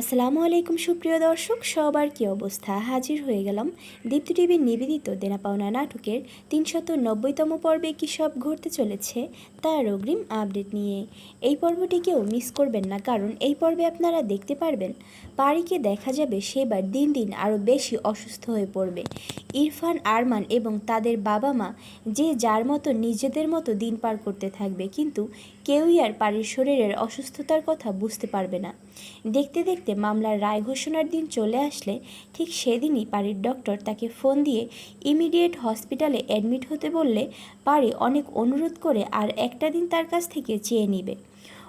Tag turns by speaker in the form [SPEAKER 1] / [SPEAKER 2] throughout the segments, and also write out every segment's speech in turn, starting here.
[SPEAKER 1] আসসালামু আলাইকুম সুপ্রিয় দর্শক, সবার কি অবস্থা? হাজির হয়ে গেলাম দীপ্তি টিভির নিবেদিত দেনা পাওনা নাটকের তিনশত নব্বইতম পর্বে কী সব ঘটতে চলেছে তার অগ্রিম আপডেট নিয়ে। এই পর্বটিকেও মিস করবেন না, কারণ এই পর্বে আপনারা দেখতে পারবেন পারিকে দেখা যাবে সেবার দিন দিন আরও বেশি অসুস্থ হয়ে পড়বে। ইরফান, আরমান এবং তাদের বাবা মা যে যার মতো নিজেদের মতো দিন পার করতে থাকবে, কিন্তু কেউই আর পারির শরীরের অসুস্থতার কথা বুঝতে পারবে না। দেখতে দেখতে মামলার রায় ঘোষণার দিন চলে আসলে ঠিক সেদিনই পারির ডক্টর তাকে ফোন দিয়ে ইমিডিয়েট হসপিটালে অ্যাডমিট হতে বললে পারি অনেক অনুরোধ করে আর একটা দিন তার কাছ থেকে চেয়ে নিবে।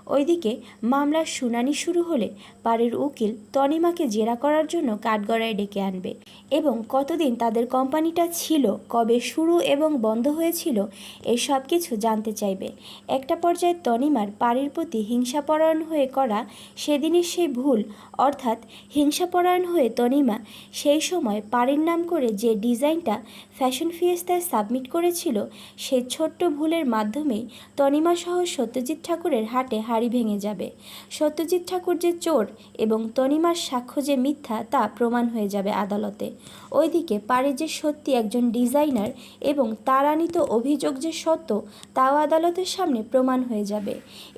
[SPEAKER 1] ওইদিকে মামলার শুনানি শুরু হলে পাড়ের উকিল তনিমাকে জেরা করার জন্য কাঠগড়ায় ডেকে আনবে এবং কতদিন তাদের কোম্পানিটা ছিল, কবে শুরু এবং বন্ধ হয়েছিল এই সব কিছু জানতে চাইবে। একটা পর্যায়ে তনিমার পাড়ির প্রতি হিংসাপরায়ণ হয়ে করা সেদিনের সেই ভুল, অর্থাৎ হিংসাপরায়ণ হয়ে তনিমা সেই সময় পাড়ির নাম করে যে ডিজাইনটা ফ্যাশন ফিয়েস্তায় সাবমিট করেছিল, সেই ছোট্ট ভুলের মাধ্যমেই তনিমা সহ সত্যজিৎ ঠাকুরের হাটে হাড়ি ভেঙে যাবে। সত্যজিৎ ঠাকুর যে চোর এবং তনিমার সাক্ষ্য যে মিথ্যা তা প্রমাণ হয়ে যাবে আদালতে। ওইদিকে পারে যে সত্যি একজন ডিজাইনার এবং তার আনিত অভিযোগ যে সত্য তাও আদালতের সামনে প্রমাণ হয়ে যাবে।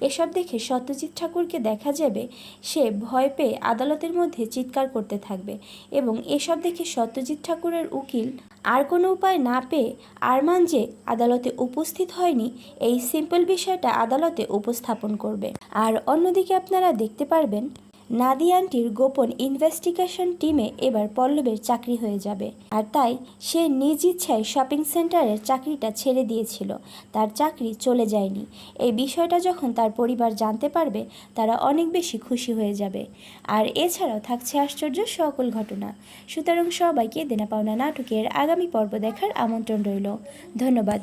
[SPEAKER 1] এসব দেখে সত্যজিৎ ঠাকুরকে দেখা যাবে, সে ভয় পেয়ে আদালতের মধ্যে চিৎকার করতে থাকবে এবং এসব দেখে সত্যজিৎ ঠাকুরের উকিল আর কোনো উপায় না পেয়ে আরমান যে আদালতে উপস্থিত হয়নি, এই সিম্পল বিষয়টা আদালতে উপস্থাপন করবে। আর অন্যদিকে আপনারা দেখতে পারবেন নাদি আন্টির গোপন ইনভেস্টিগেশন টিমে এবার পল্লবের চাকরি হয়ে যাবে। আর তাই সে নিজ ইচ্ছায় শপিং সেন্টারের চাকরিটা ছেড়ে দিয়েছিল। তার চাকরি চলে যায়নি। এই বিষয়টা যখন তার পরিবার জানতে পারবে, তারা অনেক বেশি খুশি হয়ে যাবে। আর এছাড়াও থাকছে আশ্চর্য সকল ঘটনা। সুতরাং সবাইকে দেনা পাওনা নাটকের আগামী পর্ব দেখার আমন্ত্রণ রইল। ধন্যবাদ।